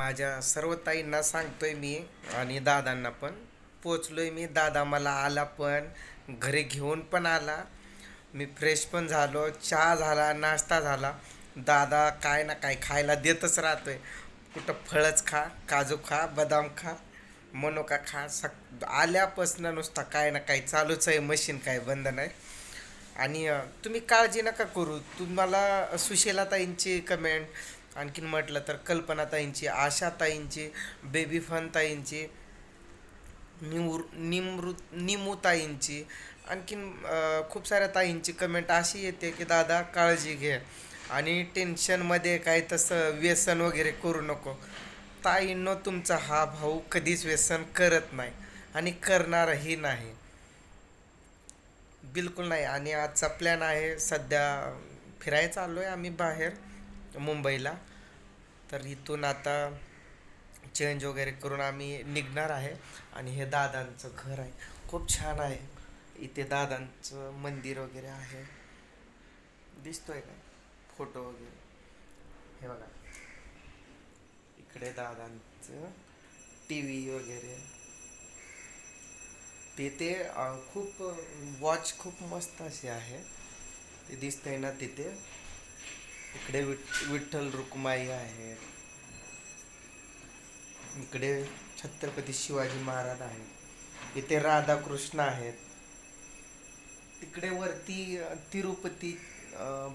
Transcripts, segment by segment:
माझ्या सर्व ताईंना सांगतोय मी आणि दादांना पण. पोचलोय मी. दादा मला आला पण. घरी घेऊन पण आला. मी फ्रेश पण झालो. चहा झाला नाश्ता झाला. दादा काय ना काय खायला देतच राहतोय. कुठं फळच खा काजू खा बदाम खा मनोका खा. सक आल्यापासनं नुसता काय ना काय चालूच आहे. मशीन काय बंद नाही. आणि तुम्ही काळजी नका करू. तुम्हाला सुशीलाताईंची कमेंट आणखीन म्हटलं तर कल्पनाताईंची आशाताईंची बेबी फनताईंची निवृ निमृ निमूताईंची आणखीन खूप साऱ्या ताईंची कमेंट अशी येते की दादा काळजी घे आणि टेन्शनमध्ये काय तसं व्यसन वगैरे करू नको. ताईंनो तुमचा हा भाऊ कधीच व्यसन करत नाही आणि करणारही नाही. बिलकुल नाही. आणि आजचा प्लॅन आहे सध्या फिरायला चाललो आहे आम्ही बाहेर. मुंबईला. तर इथून आता चेंज वगैरे करून आम्ही निघणार आहे. आणि हे दादांचं घर आहे. खूप छान आहे. इथे दादांचं मंदिर वगैरे आहे. दिसतोय का? फोटो वगैरे. हे बघा. इकडे दादांचं टी व्ही वगैरे. तिथे खूप वॉच खूप मस्त अशी आहे. ते दिसतंय ना तिथे. इकडे विठ्ठल रुक्माई आहे इकडे छत्रपती शिवाजी महाराज आहेत. इथे राधाकृष्ण आहेत. तिकडे वरती तिरुपती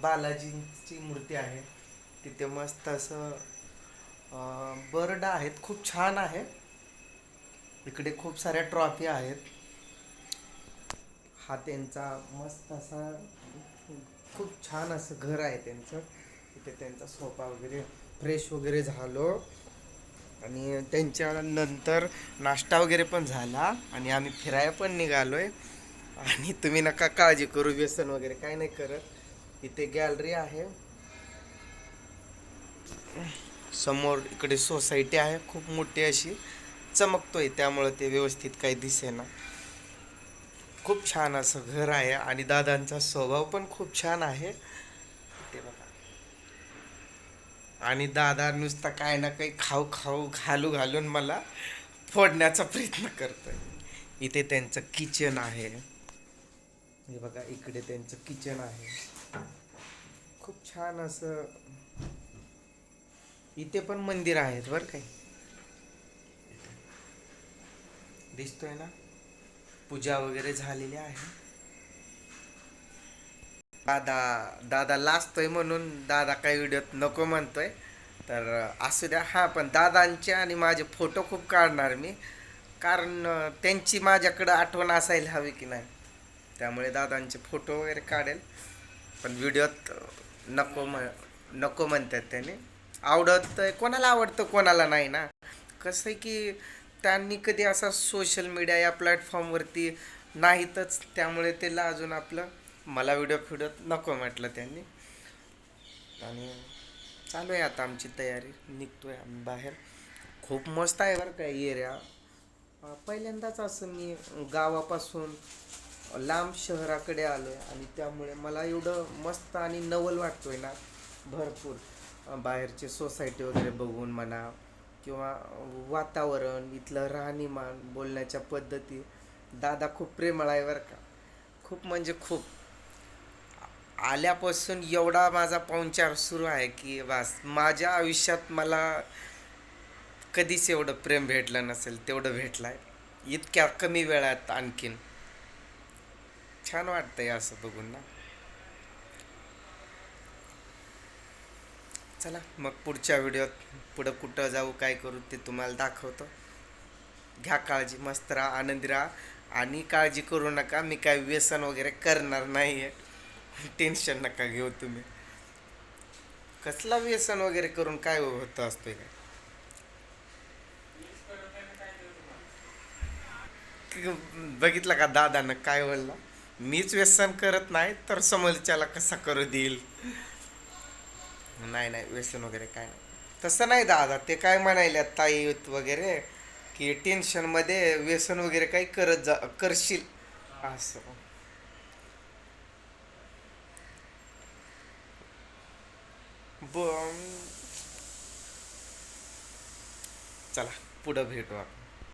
बालाजींची मूर्ती आहे. तिथे मस्त असं बर्ड आहेत. खूप छान आहे. इकडे खूप साऱ्या ट्रॉफी आहेत. हा त्यांचा मस्त असा खूप छान असं घर आहे त्यांचं. इथे त्यांचा सोफा वगैरे फ्रेश वगैरे झालो. आणि त्यांच्या नंतर नाश्ता वगैरे पण झाला आणि आम्ही फिरायला पण निघालो आहे आणि तुम्ही नका काळजी करू व्यसन वगैरे काय नाही करत. इथे गॅलरी आहे. समोर इकडे सोसायटी आहे खूप मोठी अशी. चमकतोय त्यामुळं ते व्यवस्थित काही दिसेना. खूप छान असं घर आहे आणि दादांचा स्वभाव पण खूप छान आहे. ते बघा. आणि दादा नुसता काय ना काही खाऊ खाऊ घालू घालून मला फोडण्याचा प्रयत्न करतोय. इथे त्यांचं किचन आहे. हे बघा इकडे त्यांचं किचन आहे. खूप छान असं इथे पण मंदिर आहेत बरं काही. दिसतोय ना? पूजा वगैरे झालेली आहे. दादा दादा लाजतोय म्हणून दादा काही व्हिडिओत नको म्हणतोय. तर असू द्या हां पण दादांचे आणि माझे फोटो खूप काढणार मी. कारण त्यांची माझ्याकडं आठवण असायला हवी की नाही. त्यामुळे दादांचे फोटो वगैरे काढेल. पण व्हिडिओत नको म नको म्हणतात त्याने. आवडत कोणाला आवडतं कोणाला नाही ना. कसं आहे की त्यांनी कधी असा सोशल मीडिया या प्लॅटफॉर्मवरती नाहीतच. त्यामुळे त्याला अजून आपलं मला व्हिडिओ फिडत नको म्हटलं त्यांनी. आणि चालू आहे आता आमची तयारी. निघतोय आम्ही बाहेर. खूप मस्त आहे बरं का एरिया पहिल्यांदाच असं मी गावापासून लांब शहराकडे आलो आहे आणि त्यामुळे मला एवढं मस्त आणि नवल वाटतोय ना. भरपूर. बाहेरचे सोसायटी वगैरे बघून म्हणा. किंवा वातावरण इथलं राहणीमान बोलण्याच्या पद्धती. दादा खूप प्रेमळ आहे बरं का. खूप म्हणजे खूप. आल्यापासून एवढा माझा पाहुणचार सुरू आहे की बस माझ्या आयुष्यात मला कधीच एवढं प्रेम भेटलं नसेल तेवढं भेटलं आहे इतक्या कमी वेळात आणखीन. छान वाटतंय असं बघून ना. चला मग पुढच्या व्हिडिओत पुढं कुठं जाऊ काय करू ते तुम्हाला दाखवतो. घ्या काळजी मस्त राहा आनंदी राहा. आणि काळजी करू नका मी काय व्यसन वगैरे करणार नाही आहे टेन्शन नका घेऊ तुम्ही. कसला व्यसन वगैरे करून काय होतं असतोय काय? बघितलं का दादानं काय बोलला? मीच व्यसन करत नाही तर समोरच्याला कसा करू देईल? नाही नाही व्यसन वगैरे काय नाही. तसं नाही दादा ते काय म्हणायला ताई वगैरे की टेन्शनमध्ये व्यसन वगैरे काही करत जा करशील. असं. ब चला पुढं भेटू आपण.